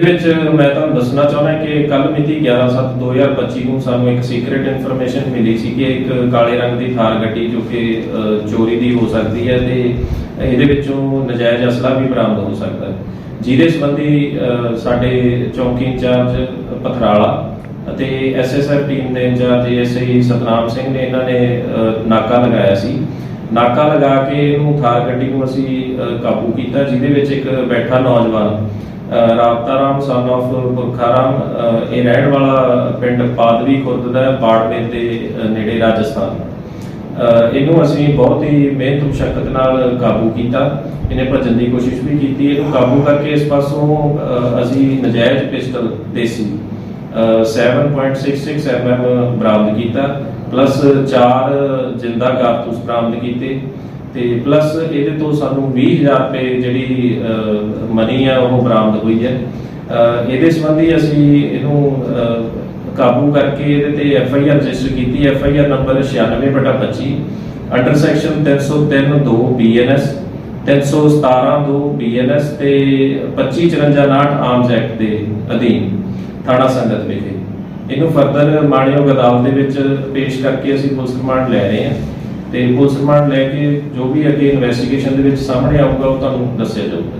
ਇਹ ਵਿੱਚ ਮੈਂ ਤੁਹਾਨੂੰ ਦੱਸਣਾ ਚਾਹੁੰਦਾ ਕਿ ਕੱਲ ਮਿਤੀ 11/7/2025 ਨੂੰ ਸਾਨੂੰ ਇੱਕ ਸੀਕ੍ਰੀਟ ਇਨਫੋਰਮੇਸ਼ਨ ਮਿਲੀ ਸੀ ਕਿ ਇੱਕ ਕਾਲੇ ਰੰਗ ਦੀ ਥਾਰ ਗੱਡੀ ਜੋ ਕਿ ਚੋਰੀ ਦੀ ਹੋ ਸਕਦੀ ਹੈ ਤੇ ਇਹਦੇ ਵਿੱਚੋਂ ਨਜਾਇਜ਼ ਅਸਲਾ ਵੀ ਬਰਾਮਦ ਹੋ ਸਕਦਾ ਹੈ। ਜਿਹਦੇ ਸੰਬੰਧੀ ਸਾਡੇ ਚੌਕੀ ਇੰਚਾਰਜ ਪਥਰਾਲਾ ਅਤੇ ਐਸਐਸਆਰ ਟੀਮ ਦੇ ਇੰਚਾਰਜ ਐਸਆਈ ਸਤਨਾਮ ਸਿੰਘ ਨੇ ਇਹਨਾਂ ਨੇ ਨਾਕਾ ਲਗਾਇਆ ਸੀ। ਨਾਕਾ ਲਗਾ ਕੇ ਇਹਨੂੰ ਥਾਰ ਗੱਡੀ ਨੂੰ ਅਸੀਂ ਕਾਬੂ ਕੀਤਾ ਜਿਹਦੇ ਵਿੱਚ ਇੱਕ ਬੈਠਾ ਨੌਜਵਾਨ ਅ, ਸਨ of ਪੁਰਖਾਰਾਮ ਇਹ ਰਹਿਣ ਵਾਲਾ ਪਿੰਡ ਪਾਦਵੀ ਖੁਰਦ ਦਾ ਬਾੜਮੇਰ ਦੇ ਨੇੜੇ ਰਾਜਸਥਾਨ। ਇਹਨੂੰ ਅਸੀਂ ਬਹੁਤ ਹੀ ਮਿਹਨਤ ਮੁਸ਼ਕਲ ਨਾਲ ਕਾਬੂ ਕੀਤਾ। ਇਹਨੇ ਭੱਜਣ ਦੀ ਕੋਸ਼ਿਸ਼ ਵੀ ਕੀਤੀ। ਇਹਨੂੰ ਕਾਬੂ ਕਰਕੇ ਇਸ ਪਾਸੋਂ ਅਸੀਂ ਨਜਾਇਜ਼ ਪਿਸਟਲ ਦੇਸੀ। ਅ, 7.66 mm ਬਰਾਮਦ ਕੀਤਾ ਪਲੱਸ 4 ਜਿੰਦਾ ਕਾਰਤੂਸ ਬਰਾਮਦ ਕੀਤੇ, ਤੇ ਪਲੱਸ ਇਹਦੇ ਤੋਂ ਸਾਨੂੰ 20000 ਰੁਪਏ ਜਿਹੜੀ ਮਨੀ ਆ, ਉਹ ਬਰਾਮਦ ਹੋਈ ਹੈ। ਇਹਦੇ ਸੰਬੰਧੀ ਅਸੀਂ ਇਹਨੂੰ ਕਾਬੂ ਕਰਕੇ ਇਹਦੇ ਤੇ ਐਫ ਆਈ ਆਰ ਰਜਿਸਟਰ ਕੀਤੀ। F I R number 96/25 under section 303 2 BNS 317 2 BNS ਤੇ 2554 ਆਰਮਸ ਐਕਟ ਦੇ ਅਧੀਨ। ਥਾਣਾ ਸੰਗਤ ਵਿਖੇ। ਇਹਨੂੰ ਫਰਦਰ ਮਾਣਯੋਗ ਅਦਾਲਤ ਦੇ ਵਿੱਚ ਪੇਸ਼ ਕਰਕੇ ਅਸੀਂ ਪੁਲਿਸ ਰਿਮਾਂਡ ਲੈ ਰਹੇ ਹਾਂ। ਤੇ ਪੁਲਿਸ ਰਿਮਾਂਡ ਲੈ ਕੇ ਜੋ ਵੀ ਅੱਗੇ ਇਨਵੈਸਟੀਗੇਸ਼ਨ ਦੇ ਵਿੱਚ ਸਾਹਮਣੇ ਆਊਗਾ, ਉਹ ਤੁਹਾਨੂੰ ਦੱਸਿਆ ਜਾਊਗਾ।